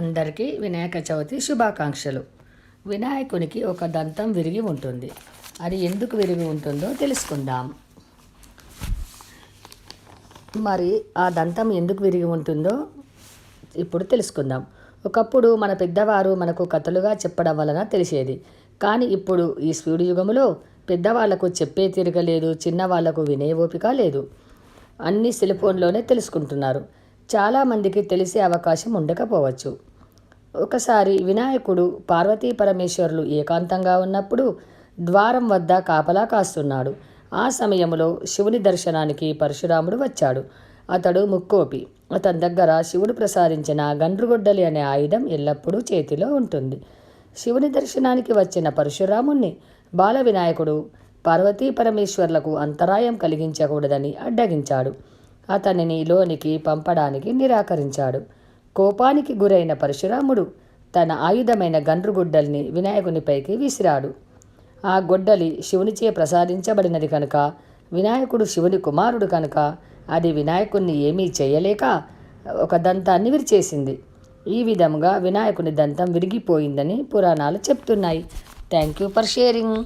అందరికీ వినాయక చవితి శుభాకాంక్షలు. వినాయకునికి ఒక దంతం విరిగి ఉంటుంది. అది ఎందుకు విరిగి ఉంటుందో తెలుసుకుందాం. మరి ఆ దంతం ఎందుకు విరిగి ఉంటుందో ఇప్పుడు తెలుసుకుందాం. ఒకప్పుడు మన పెద్దవారు మనకు కథలుగా చెప్పడం వలన తెలిసేది. కానీ ఇప్పుడు ఈ స్పీడ్ యుగంలో పెద్దవాళ్ళకు చెప్పే తిరగలేదు చిన్నవాళ్ళకు వినే ఓపిక లేదు. అన్ని సెల్ఫోన్లోనే తెలుసుకుంటున్నారు. చాలామందికి తెలిసే అవకాశం ఉండకపోవచ్చు. ఒకసారి వినాయకుడు పార్వతీ పరమేశ్వరులు ఏకాంతంగా ఉన్నప్పుడు ద్వారం వద్ద కాపలా కాస్తున్నాడు. ఆ సమయంలో శివుని దర్శనానికి పరశురాముడు వచ్చాడు. అతడు ముక్కోపి. అతని దగ్గర శివుడు ప్రసాదించిన గండ్రుగొడ్డలి అనే ఆయుధం ఎల్లప్పుడూ చేతిలో ఉంటుంది. శివుని దర్శనానికి వచ్చిన పరశురాముణ్ణి బాల వినాయకుడు పార్వతీ పరమేశ్వర్లకు అంతరాయం కలిగించకూడదని అడ్డగించాడు. అతనిని లోనికి పంపడానికి నిరాకరించాడు. కోపానికి గురైన పరశురాముడు తన ఆయుధమైన గండ్రుగుడ్డల్ని వినాయకునిపైకి విసిరాడు. ఆ గొడ్డలి శివునిచే ప్రసాదించబడినది కనుక వినాయకుడు శివుని కుమారుడు కనుక అది వినాయకుణ్ణి ఏమీ చేయలేక ఒక దంతాన్ని విరిచేసింది. ఈ విధంగా వినాయకుని దంతం విరిగిపోయిందని పురాణాలు చెప్తున్నాయి. Thank you for sharing.